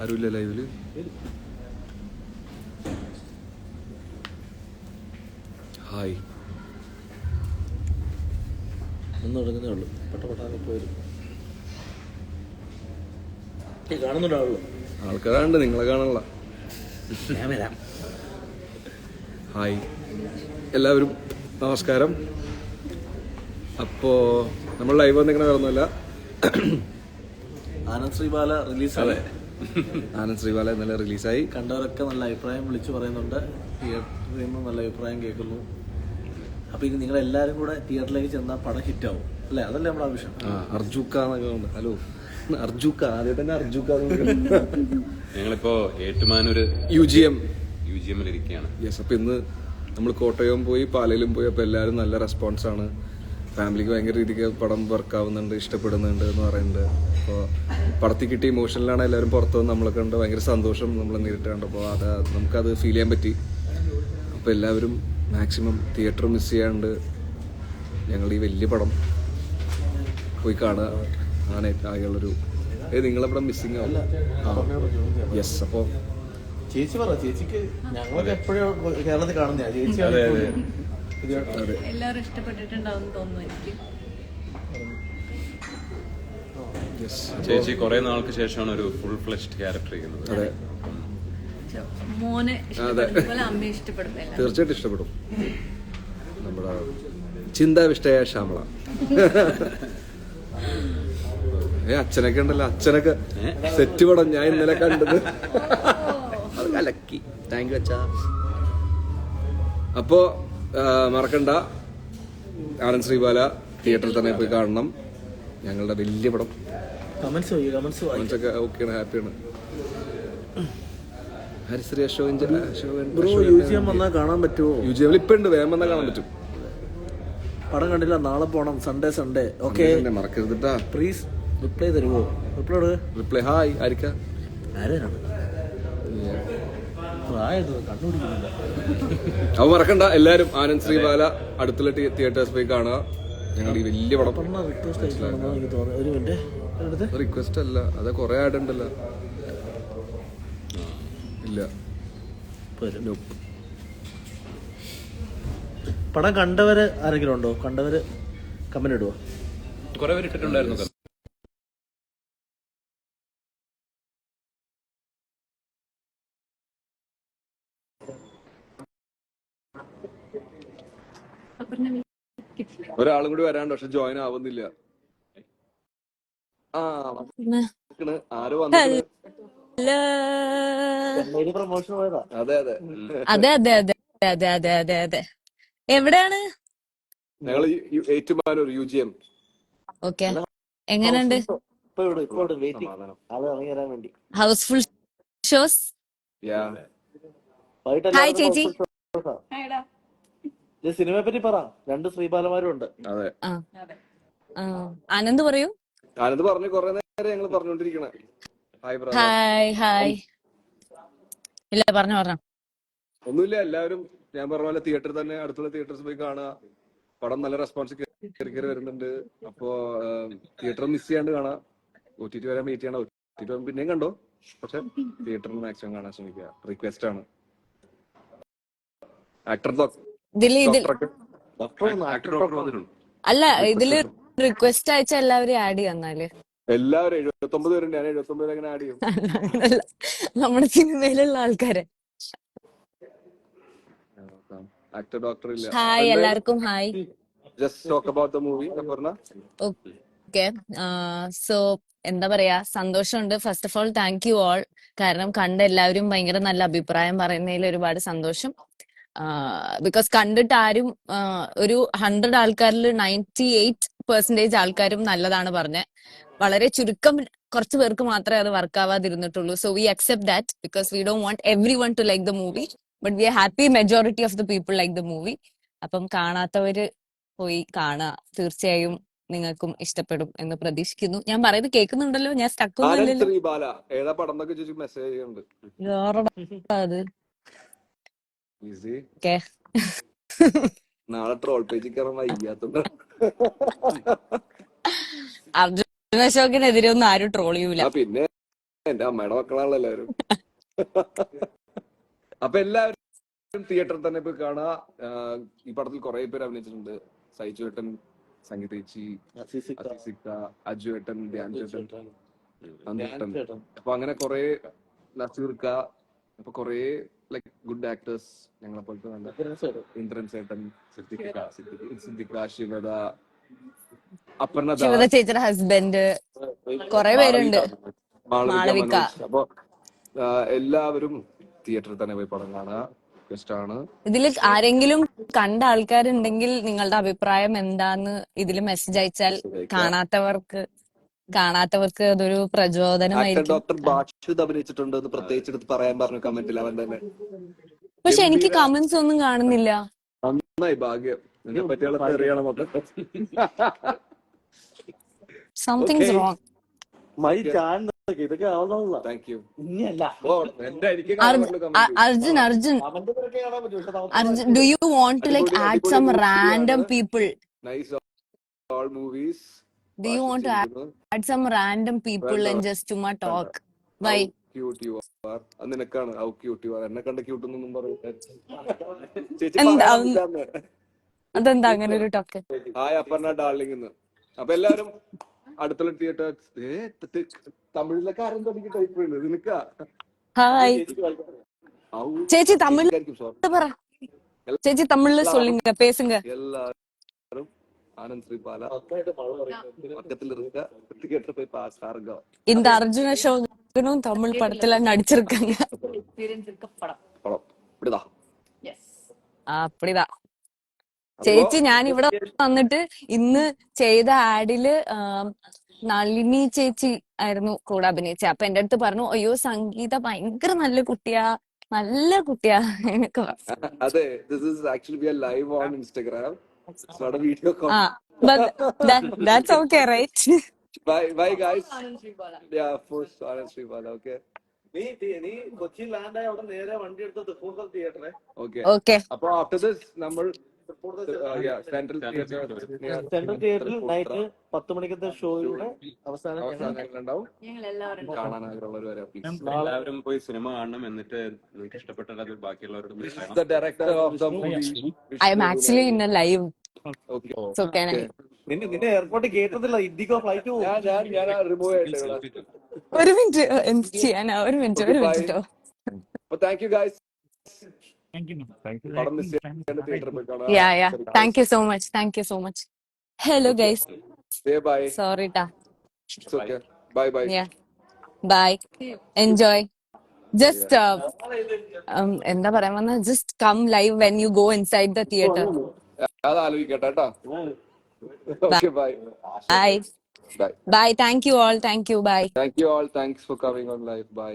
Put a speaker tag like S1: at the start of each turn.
S1: ആരുമില്ല ലൈവിൽ ഹായ്.
S2: ഒന്ന് തുടങ്ങുന്നേ ഉള്ളൂ. പെട്ട പെട്ടാകെ പോരും കാണുന്നുണ്ടാവുള്ളൂ
S1: ആൾക്കാരുണ്ട് നിങ്ങളെ കാണാനുള്ള.
S2: ഞാൻ വരാം.
S1: ഹായ്. എല്ലാവരും നമസ്കാരം. അപ്പോ നമ്മൾ ലൈവ് വന്നിങ്ങനെ വരുന്നില്ല
S2: ആനന്ദ് ശ്രീബാല റിലീസാണ്
S1: ആനന്ദ് ശ്രീവാല ഇന്നലെ റിലീസായി.
S2: കണ്ടവരൊക്കെ നല്ല അഭിപ്രായം വിളിച്ചു പറയുന്നുണ്ട്. തിയേറ്ററിൽ നിന്ന് നല്ല അഭിപ്രായം കേൾക്കുന്നു. അപ്പൊ ഇനി നിങ്ങൾ എല്ലാരും കൂടെ തിയേറ്ററിലേക്ക് ചെന്നാൽ പടം ഹിറ്റാവും. അല്ലേ? അതല്ലേ നമ്മുടെ ആവശ്യം.
S1: അർജുക്ക എന്നൊക്കെ ഉണ്ട്. ഹലോ. അർജുക്ക ആദ്യം തന്നെ അർജുക്ക
S3: ഞങ്ങളിപ്പോ Ettumanoor
S1: U G M.
S3: U G എമ്മിൽ ഇരിക്കുകയാണ്
S1: യെസ് അപ്പൊ ഇന്ന് നമ്മൾ കോട്ടയം പോയി പാലയിലും പോയി അപ്പോൾ എല്ലാരും നല്ല റെസ്പോൺസ് ആണ്. ഫാമിലിക്ക് ഭയങ്കര രീതിക്ക് പടം വർക്ക് ആവുന്നുണ്ട് ഇഷ്ടപ്പെടുന്നുണ്ട് എന്ന് പറയുന്നുണ്ട്. അപ്പോൾ പടത്തിൽ കിട്ടിയ ഇമോഷനിലാണ് എല്ലാവരും പുറത്ത് വന്ന് നമ്മളെ കണ്ട് ഭയങ്കര സന്തോഷം നമ്മൾ നേരിട്ട് കണ്ടപ്പോൾ. അത് നമുക്കത് ഫീൽ ചെയ്യാൻ പറ്റി. അപ്പോൾ എല്ലാവരും മാക്സിമം തിയേറ്റർ മിസ് ചെയ്യാണ്ട് ഞങ്ങൾ ഈ വലിയ പടം പോയി കാണുക. അങ്ങനെ ആകെയുള്ളൊരു ഏ നിങ്ങളെ പടം മിസ്സിങ് ആവും യെസ് അപ്പോൾ
S2: ചേച്ചി പറ ചേച്ചിക്ക് ഞങ്ങളൊക്കെ എപ്പോഴും കേരളത്തിൽ കാണുന്നില്ല ചേച്ചി
S1: അതെ.
S4: എല്ലാവരും ഇഷ്ടപ്പെട്ടിട്ടുണ്ടാവും തോന്നുന്നു എനിക്ക്
S1: യെസ്
S3: ചേച്ചി കുറെ നാൾക്ക് ശേഷമാണ് ഒരു ഫുൾ ഫ്ലെഷ്ഡ് ക്യാരക്ടർ ചെയ്യുന്നത്.
S1: അതെ.
S4: മോനെ
S1: തീർച്ചയായിട്ടും ഇഷ്ടപ്പെടും. നമ്മുടെ ചിന്താവിഷ്ടയായ ശ്യാമള. ഏ അച്ഛനൊക്കെ ഉണ്ടല്ലോ. അച്ഛനൊക്കെ സെറ്റ് പടം ഞാൻ ഇന്നലെ കണ്ടത്. അത് കലക്കി. താങ്ക് യു അച്ഛാ. അപ്പോ മറക്കണ്ട. ആനന്ദ് ശ്രീബാല തിയേറ്ററിൽ തന്നെ പോയി കാണണം. ഞങ്ങളുടെ വലിയ പടം.
S2: കമന്റ്സ് കമന്റ്സ് വായി
S1: മനസ്സൊക്കെ ഓക്കെയാണ് ഹാപ്പിയാണ് Harisree Ashokan bro U
S2: bro M വന്നാൽ കാണാൻ പറ്റുമോ
S1: യു ജി എം ഇപ്പൊ ഉണ്ട് വേഗം വന്നാൽ കാണാൻ പറ്റും.
S2: പടം കണ്ടില്ല നാളെ പോണം സൺഡേ സൺഡേ ഓക്കെ
S1: മറക്കരുതിട്ടാ.
S2: പ്ലീസ് റിപ്ലൈ തരുമോ റിപ്ലൈ
S1: റിപ്ലൈ ഹായ് ആരിക്ക?
S2: ആരാണ്?
S1: അവ മറക്കണ്ട എല്ലാരും ആനന്ദ് ശ്രീബാല അടുത്തുള്ള തിയേറ്റേഴ്സ് പോയി കാണുക. ഞങ്ങൾ ഈ വലിയ പടം.
S2: ഒരു മിനിറ്റ്.
S1: റിക്വസ്റ്റ് അല്ല. അത് കുറെ ആഡ് ഉണ്ടല്ലോ. ഇല്ല.
S2: പടം കണ്ടവര് ആരെങ്കിലും ഉണ്ടോ? കണ്ടവര് കമന്റ് ഇടുവോ?
S3: കുറെ പേര് ഇട്ടിട്ടുണ്ടായിരുന്നു.
S1: ഒരാളും കൂടി വരാണ്ട് പക്ഷെ ജോയിൻ ആവുന്നില്ല. അതെ അതെ.
S5: അതെ അതെ അതെ അതെ അതെ അതെ അതെ. എവിടെയാണ്?
S1: ഞങ്ങൾ Ettumanoor U G M.
S5: Okay. എങ്ങനെയുണ്ട്?
S2: ഇപ്പൊ ഇവിടെ ഇപ്പൊ ഇവിടെ വെയിറ്റിംഗ്. ആൾ ഇറങ്ങി വരാൻ വേണ്ടി.
S5: House full shows? ഹായ് ചേച്ചി.
S2: സിനിമയെ പറ്റി പറ. രണ്ട് ശ്രീബാലമാരും ഉണ്ട്.
S1: അതെ.
S5: ആ. ആ, ആനന്ദ് പറയൂ.
S1: ആനന്ദ് പറഞ്ഞു കുറെ നേരം ഞങ്ങൾ പറഞ്ഞോണ്ടിരിക്കണേ. ഹായ് ബ്രദർ
S5: ഹായ് ഹായ് ഇല്ല പറഞ്ഞു പറഞ്ഞു.
S1: ഒന്നുമില്ല എല്ലാവരും ഞാൻ പറഞ്ഞ പോലെ തിയേറ്ററിൽ തന്നെ അടുത്തുള്ള തിയേറ്റർസ് പോയി കാണുക. പടം നല്ല റെസ്പോൺസ് കയറി കയറി വരുന്നുണ്ട്. അപ്പോ തിയേറ്റർ മിസ് ചെയ്യാണ്ട് കാണാ. ഒ ടി ടി വരാൻ വെയിറ്റ് ചെയ്യണം. ഒ ടി ടി പിന്നെയും കണ്ടോ? പക്ഷെ തിയേറ്ററിൽ മാക്സിമം കാണാൻ ശ്രമിക്കുക. റിക്വസ്റ്റ് ആണ്. ആക്ടർ
S3: ഡോക്ടർ
S5: അല്ല ഇതിൽ റിക്വസ്റ്റ് അയച്ച എല്ലാവരും ആഡ് ചെയ്യാന്നാൽ
S1: എല്ലാവരും എഴുപത്തി ഒമ്പത് പേരുണ്ട്. ഞാൻ എഴുപത്തി ഒമ്പത് എങ്ങനെ ആഡ് ചെയ്യും
S5: നമ്മുടെ സിനിമയിലുള്ള ആൾക്കാരെ.
S1: ആക്ടർ ഡോക്ടർ ഇല്ല.
S5: ഹായ് എല്ലാവർക്കും hi
S1: just talk about the movie പറഞ്ഞ?
S5: ഓക്കെ സോ എന്താ പറയാ? സന്തോഷമുണ്ട്. First of all thank you all കാരണം കണ്ട എല്ലാവരും ഭയങ്കര നല്ല അഭിപ്രായം പറയുന്നതിൽ ഒരുപാട് സന്തോഷം. ബിക്കോസ് കണ്ടിട്ട് ആരും ഒരു ഹൺഡ്രഡ് ആൾക്കാരിൽ നയന്റി എയ്റ്റ് പെർസെന്റേജ് ആൾക്കാരും നല്ലതാണ് പറഞ്ഞത് വളരെ ചുരുക്കം കുറച്ച് പേർക്ക് മാത്രമേ അത് work ആവാതിരുന്നിട്ടുള്ളൂ. So we accept that because we don't want everyone to like the movie but we are happy majority of the people like the movie അപ്പം കാണാത്തവര് പോയി കാണുക തീർച്ചയായും നിങ്ങൾക്കും ഇഷ്ടപ്പെടും എന്ന് പ്രതീക്ഷിക്കുന്നു. ഞാൻ പറയുന്നത് കേൾക്കുന്നുണ്ടല്ലോ ഞാൻ സ്റ്റക്ക് അത്.
S1: നാളെ ട്രോൾ പേജിൽ കയറാൻ വയ്യാത്തോണ്ട്
S5: അർജുന അശോകിനെതിരെ ഒന്നും ആരും ട്രോൾ ചെയ്യൂല.
S1: പിന്നെ എന്റെ അമ്മയുടെ മക്കളാണല്ലോ എല്ലാവരും. അപ്പൊ എല്ലാവരും തിയേറ്ററിൽ തന്നെ പോയി കാണാ ഈ പടത്തിൽ കുറെ പേര് അഭിനയിച്ചിട്ടുണ്ട്. സൈജു ഏട്ടൻ സംഗീത ചേച്ചി അസിസിക്ക അജു ഏട്ടൻ ധ്യാൻ ചേട്ടൻ നന്ദേട്ടൻ അപ്പൊ അങ്ങനെ കുറെ നസീർക്ക അപ്പൊ കുറെ ലൈക് ഗുഡ് ആക്ടേഴ്സ് ഞങ്ങളെ പോലത്തെ നല്ല ഇന്ദ്രൻ ചേട്ടൻ സിദ്ധിക്ക ശിവദ അപർണ
S5: ശിവത ചേച്ചിയുടെ ഹസ്ബൻഡ് കുറെ പേരുണ്ട്.
S1: മാളവിക. അപ്പൊ എല്ലാവരും തിയേറ്ററിൽ തന്നെ പോയി പടം കാണുക ആണ്.
S5: ഇതിൽ ആരെങ്കിലും കണ്ട ആൾക്കാരുണ്ടെങ്കിൽ നിങ്ങളുടെ അഭിപ്രായം എന്താന്ന് ഇതിൽ മെസ്സേജ് അയച്ചാൽ കാണാത്തവർക്ക് കാണാത്തവർക്ക് അതൊരു പ്രചോദനമായിരിക്കും.
S1: ഡോക്ടർ ബാഷുദ് അഭിനയിച്ചിട്ടുണ്ട് എന്ന് പ്രത്യേകിച്ച് എടുത്ത് പറയാൻ പറഞ്ഞു കമന്റിൽ അവൻ തന്നെ.
S5: പക്ഷെ എനിക്ക് കമന്റ്സ് ഒന്നും കാണുന്നില്ല.
S1: നന്നായി ഭാഗ്യം. നിന്നെ പറ്റിയുള്ള
S5: സംതിങ്. റോങ്
S2: മൈ ചാനൽ ഇതൊക്കെ
S1: thank you
S2: ഇനിയല്ല.
S5: Arjun Arjun. Arjun do
S1: you
S5: want
S1: to
S5: like
S1: add
S5: some
S1: random
S5: people
S1: nice all movies.
S5: Do you want to add, add
S1: some
S5: random people and just
S1: ചുമ്മാ
S5: talk?
S1: Why? You are അത് നിനക്കാണ്. How cute എന്നെ കണ്ട ചേച്ചി
S5: talk
S1: hi type
S5: ചേച്ചി തമിഴ് പറ. ചേച്ചി തമിഴിൽ സോളിങ്ങ பேசுங்க
S1: ஆனந்த் ஸ்ரீபாலா
S2: നന്നായിട്ട് മഴ പറയുന്നത്
S1: பக்கத்துல இருக்க தியேட்டர் போய் பா பாருங்க
S5: இந்த அர்ஜுன அசோகனும் தமிழ் படத்துல நடிச்சிருக்காங்க
S4: படம்
S1: படம் இப்படிதான்
S4: எஸ்
S5: அப்படிதான் ചേച്ചി ഞാൻ ഇവിടെ വന്നിട്ട് ഇന്ന് ചെയ്ത ആഡില് ആം, നളിനി ചേച്ചി ആയിരുന്നു കൂടെ അഭിനയിച്ചത് അപ്പൊ എന്റെ അടുത്ത് പറഞ്ഞു അയ്യോ സംഗീത ഭയങ്കര നല്ല കുട്ടിയാ നല്ല കുട്ടിയാ എന്നൊക്കെ പറഞ്ഞു
S1: അതെ this is actually we are live on Instagram It's not a video call.
S5: Ah, but that that's okay, right?
S1: bye, bye, guys. Yeah, first Anand Srivala. Okay.
S2: നീ നീ കൊച്ചിയിൽ ലാൻഡായ അവിടെ നേരെ വണ്ടി എടുത്ത് തൃപ്പൂർക്കൽ തിയേറ്ററെ
S5: ഓക്കെ Okay.
S1: അപ്പൊ ആഫ്റ്റർ ദിസ് നമ്മൾ
S2: സെൻട്രൽ തിയേറ്ററിൽ. നൈറ്റ് പത്ത് മണിക്കത്തെ ഷോയുടെ അവസാനം
S4: എല്ലാവരും
S3: പോയി സിനിമ കാണണം എന്നിട്ട് നിങ്ങൾക്ക് ഇഷ്ടപ്പെട്ടാൽ അത് ബാക്കിയുള്ളവരോട്
S1: director of the movie.
S5: I'm actually in a live
S1: okay.
S5: So can I
S2: നിന്നെ നിന്നെ എയർപോർട്ടിൽ കേട്ടതില്ല ഇന്ത്യക്കോ ഫ്ലൈറ്റ്
S1: ഞാൻ ഞാൻ ഞാൻ റിമൂവ് ആയിട്ട്
S5: ഒരു മിനിറ്റ് ചെയ്യാനാ? ഒരു മിനിറ്റ് ഒരു മിനിറ്റ്.
S1: അപ്പൊ
S6: thank you
S5: guys yeah yeah thank you so much thank you so much
S1: hello guys
S5: sorry ടാ
S1: bye
S5: bye bye enjoy just എന്താ പറയാൻ വന്ന? Just come live when you go inside the theatre
S1: അത് ആലോചിക്കട്ടെ കേട്ടോ
S5: bye
S1: bye
S5: bye thank you all thank you bye
S1: thank you all thanks for coming on live bye